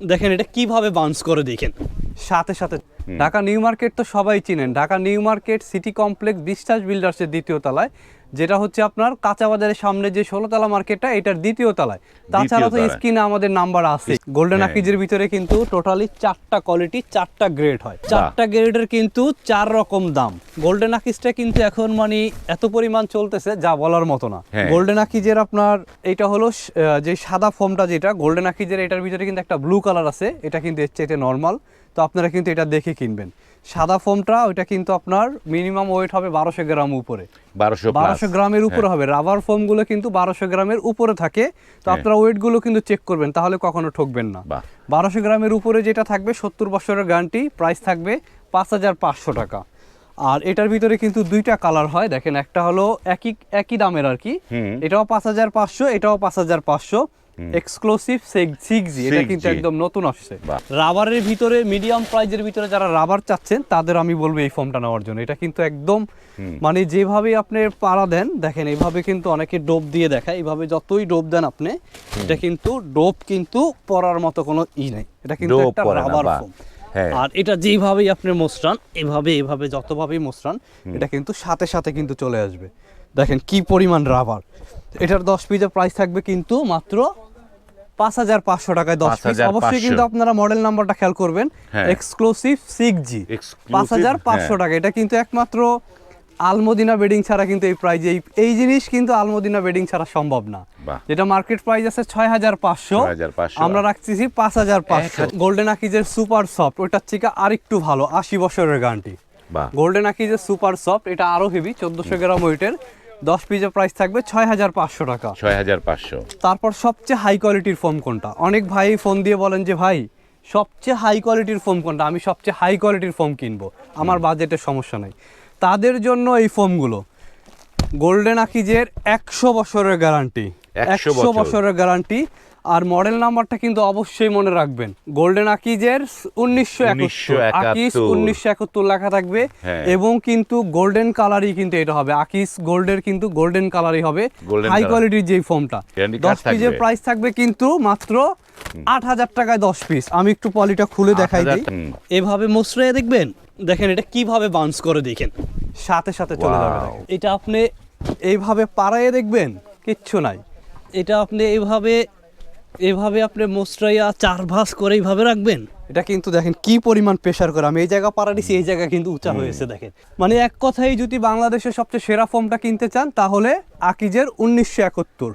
দেখেন এটা কীভাবে বাউন্স করে দেখেন। সাথে সাথে ঢাকা নিউ মার্কেট তো সবাই চিনেন। Dhaka new market city complex Biswas বিল্ডার্সের দ্বিতীয় তলায়। যেটা হচ্ছে আপনার কাঁচা বাজারের সামনে যে ষোলোতলা মার্কেটটা এটার দ্বিতীয় তলায়। তাছাড়া তো স্ক্রিনে আমাদের নাম্বার আছে। গোল্ডেন হ্যাঁ। আকিজের ভিতরে কিন্তু টোটালি চারটা কোয়ালিটি চারটা গ্রেড হয়। চারটা গ্রেডের কিন্তু চার রকম দাম। গোল্ডেন আকিজটা কিন্তু এখন মানে এত পরিমাণ চলতেছে যা বলার মতো না। হ্যাঁ। গোল্ডেন আকিজের আপনার এটা হলো যে সাদা ফোমটা যেটা গোল্ডেন আকিজের এটার ভিতরে কিন্তু একটা ব্লু কালার আছে। এটা কিন্তু এর চেয়ে নর্মাল তো আপনারা কিন্তু এটা দেখে কিনবেন। সাদা ফোমটা ওইটা কিন্তু আপনার মিনিমাম ওয়েট হবে বারোশো গ্রাম উপরে। বারোশো বারোশো গ্রামের উপরে হবে। রাবার ফোমগুলো কিন্তু বারোশো গ্রামের উপরে থাকে। তো আপনারা ওয়েটগুলো কিন্তু চেক করবেন তাহলে কখনো ঠকবেন না। বারোশো গ্রামের উপরে যেটা থাকবে সত্তর বছরের গ্যারান্টি প্রাইস থাকবে পাঁচ হাজার পাঁচশো টাকা। আর এটার ভিতরে কিন্তু দুইটা কালার হয়। দেখেন একটা হলো একই একই দামের আর কি। এটাও পাঁচ হাজার পাঁচশো এটাও পাঁচ হাজার পাঁচশো। এক্সক্লুসিভ সিক্স জি এটা কিন্তু একদম নতুন আসছে। রাবারের ভিতরে মিডিয়াম প্রাইজের ভিতরে যারা রাবার চাচ্ছেন তাদের আমি বলব এই ফর্মটা নেওয়ার জন্য। এটা কিন্তু একদম মানে যেভাবে আপনি পাড়া দেন দেখেন এইভাবে কিন্তু অনেকে ডোপ দিয়ে দেখায়। এইভাবে যতই ডোপ দেন আপনি এটা কিন্তু ডোপ কিন্তু পরার মতো কোনো ই নেই। এটা কিন্তু একটা রাবার। ফোম হ্যাঁ। আর এটা যেভাবেই আপনি মোসরান এভাবে এভাবে যতভাবেই মোসরান এটা কিন্তু সাথে সাথে কিন্তু চলে আসবে। দেখেন কি পরিমাণ রাবার এটার দশ পিসের প্রাইস থাকবে কিন্তু মাত্র পাঁচ হাজার পাঁচশো টাকায় দশ পিস অবশ্যই কিন্তু আপনারা মডেল নাম্বারটা খেয়াল করবেন। এক্সক্লুসিভ সিক্স জি পাঁচ হাজার পাঁচশো হ্যাঁ। টাকা। এটা কিন্তু একমাত্র আলমদিনা বেডিং ছাড়া কিন্তু এই প্রাইজ এই এই জিনিস কিন্তু আলমদিনা বেডিং ছাড়া সম্ভব না। যেটা মার্কেট প্রাইস আছে ছয় হাজার পাঁচশো। আমরা রাখতেছি পাঁচ হাজার পাঁচশো। গোল্ডেন আকিজের সুপার সফট ওইটার থেকে আরেকটু ভালো আশি বছরের গানটি গোল্ডেন আকিজের সুপার সফট এটা আরও হেভি চোদ্দশো গ্রাম ওয়েটের দশ পিসের প্রাইস থাকবে ছয় হাজার পাঁচশো টাকা। ছয় হাজার পাঁচশো। তারপর সবচেয়ে হাই কোয়ালিটির ফোন কোনটা? অনেক ভাই ফোন দিয়ে বলেন যে ভাই সবচেয়ে হাই কোয়ালিটির ফোন কোনটা? আমি সবচেয়ে হাই কোয়ালিটির ফোন কিনবো। আমার বাজেটের সমস্যা নাই। তাদের জন্য এই ফোনগুলো গোল্ডেন আকিজের একশো বছরের গ্যারান্টি 100 একশো বছরের গ্যারান্টি আর মডেল নাম্বারটা কিন্তু অবশ্যই মনে রাখবেন। গোল্ডেন আকিজের উনিশশো একাত্তর। 1971 উনিশশো একাত্তর। লেখা থাকবে। হ্যাঁ। এবং কিন্তু গোল্ডেন কালারই কিন্তু এটা হবে। আকিস গোল্ডের কিন্তু গোল্ডেন কালারই হবে। হাই কোয়ালিটির যেই ফোনটা দশ পিসের প্রাইস থাকবে কিন্তু মাত্র আট হাজার টাকায় দশ পিস আমি একটু পলিটা খুলে দেখাই দিই। এভাবে মশরাই দেখবেন? দেখেন এটা কীভাবে বাউন্স করে দেখেন। সাথে সাথে চলে যাবে। এটা আপনি এইভাবে পাড়াইয়ে দেখবেন? কিচ্ছু নাই। এটা আপনি এইভাবে এভাবে আপনি মশরাইয়া চার ভাস করে এইভাবে রাখবেন? এটা কিন্তু দেখেন কি পরিমাণ প্রেশার করে। আমি এই জায়গা পাড়া দিছি এই জায়গা কিন্তু উঁচা হয়েছে দেখেন। মানে এক কথাই যদি বাংলাদেশের সবচেয়ে সেরা ফর্মটা কিনতে চান তাহলে আকিজের উনিশশো একাত্তর।